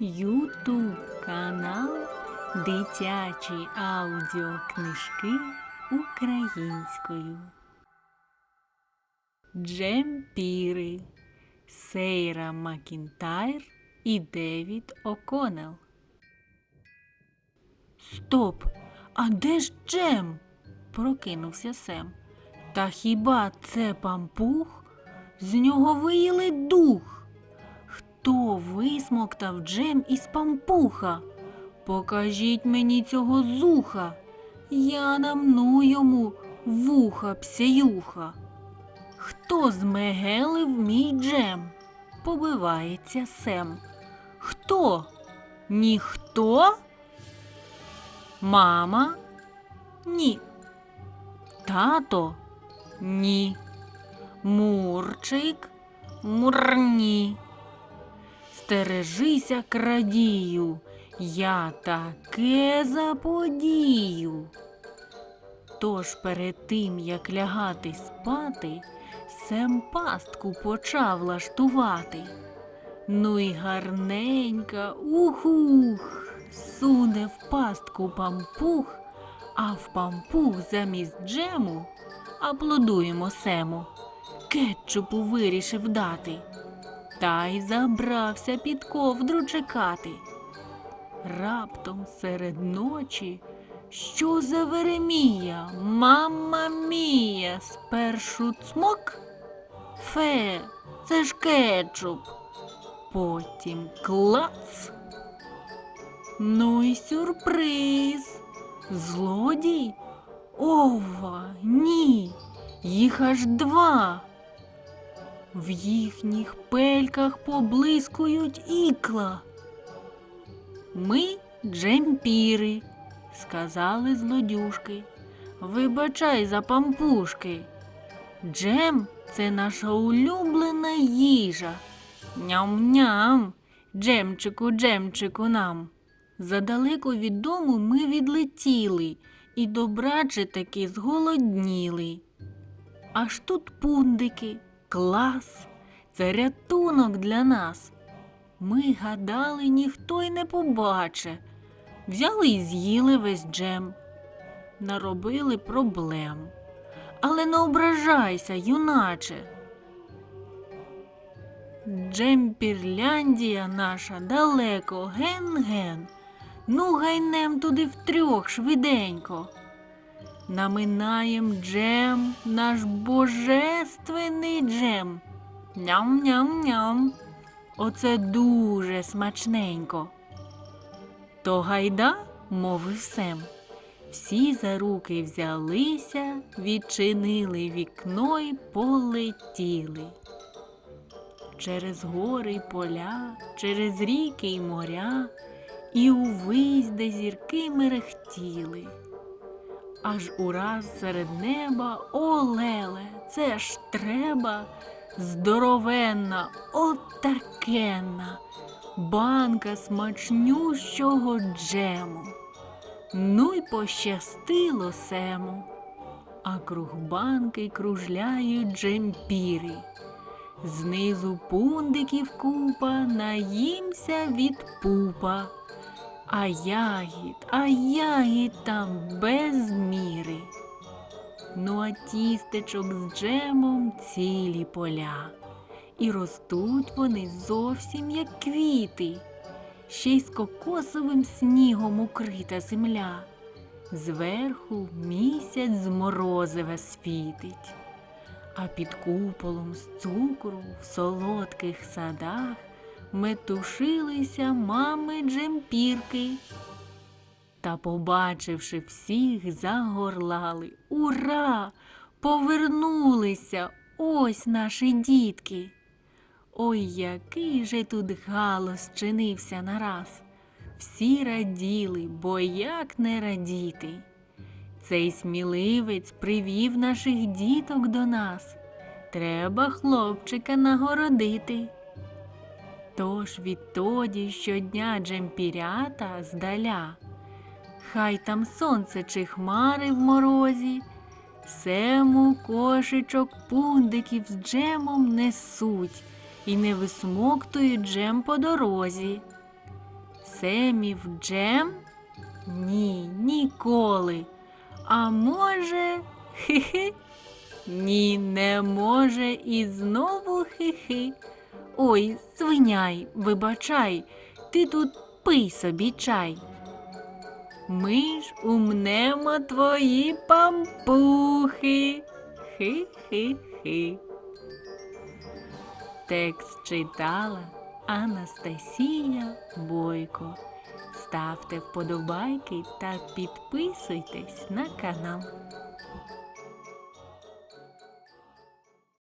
Ютуб канал Дитячі аудіокнижки українською. Джемпіри Сейра Макінтайр і Девід О'Коннелл. Стоп! А де ж Джем? прокинувся Сем. Та хіба це пампух? З нього виїли дух. Хто висмоктав джем із пампуха? Покажіть мені цього зуха. Я намну йому вуха псяюха. Хто змегелив мій джем? Побивається Сем. Хто? Ніхто? Мама? Ні. Тато? Ні. Мурчик? Мурні. Стережися, крадію, я таке заподію. Тож перед тим, як лягати спати, Сем пастку почав лаштувати. Ну й гарненька, ух-ух, суне в пастку пампух, а в пампух замість джему аплодуємо Сему. Кетчупу вирішив дати. Та й забрався під ковдру чекати. Раптом серед ночі, що за Веремія, мама мія, спершу цмок? Фе, це ж кетчуп. Потім клац. Ну й сюрприз. Злодій? Ова, ні, їх аж два. В їхніх пельках поблискують ікла. Ми джемпіри, сказали злодюшки. Вибачай за пампушки. Джем це наша улюблена їжа. Ням-ням, джемчику, джемчику нам. Задалеко від дому ми відлетіли і добраче таки зголодніли. Аж тут пундики, клас, це рятунок для нас. Ми гадали, ніхто й не побаче. Взяли і з'їли весь джем, наробили проблем. Але не ображайся, юначе. Джемпірляндія наша далеко, ген-ген. Ну, гайнем туди втрьох швиденько. Наминаєм джем, наш божественний джем. Ням-ням-ням. Оце дуже смачненько. То гайда, мовив Сем. Всі за руки взялися, відчинили вікно й полетіли. Через гори й поля, через ріки й моря, і увесь, де зірки мерехтіли. Аж ураз серед неба, о леле, це ж треба, здоровенна, отакенна, банка смачнющого джему. Ну й пощастило сему, а круг банки кружляють джемпіри. Знизу пундиків купа, наїмся від пупа. А ягід, а ягід там без міри. Ну а тістечок з джемом цілі поля. І ростуть вони зовсім як квіти, ще й з кокосовим снігом укрита земля. Зверху місяць з морозива світить, а під куполом з цукру в солодких садах метушилися мами джемпірки. Та, побачивши всіх, загорлали. Ура! Повернулися ось наші дітки. Ой, який же тут галас чинився нараз. Всі раділи, бо як не радіти. Цей сміливець привів наших діток до нас. Треба хлопчика нагородити. Тож відтоді щодня джемпірята здаля, хай там сонце чи хмари в морозі, сему кошечок пундиків з джемом несуть і не висмоктують джем по дорозі. Семів джем? Ні, ніколи. А може, хи-хи? Ні, не може і знову хи-хи. Ой, свиняй, вибачай, ти тут пий собі чай. Ми ж умнемо твої пампухи. Хи-хи-хи. Текст читала Анастасія Бойко. Ставте вподобайки та підписуйтесь на канал.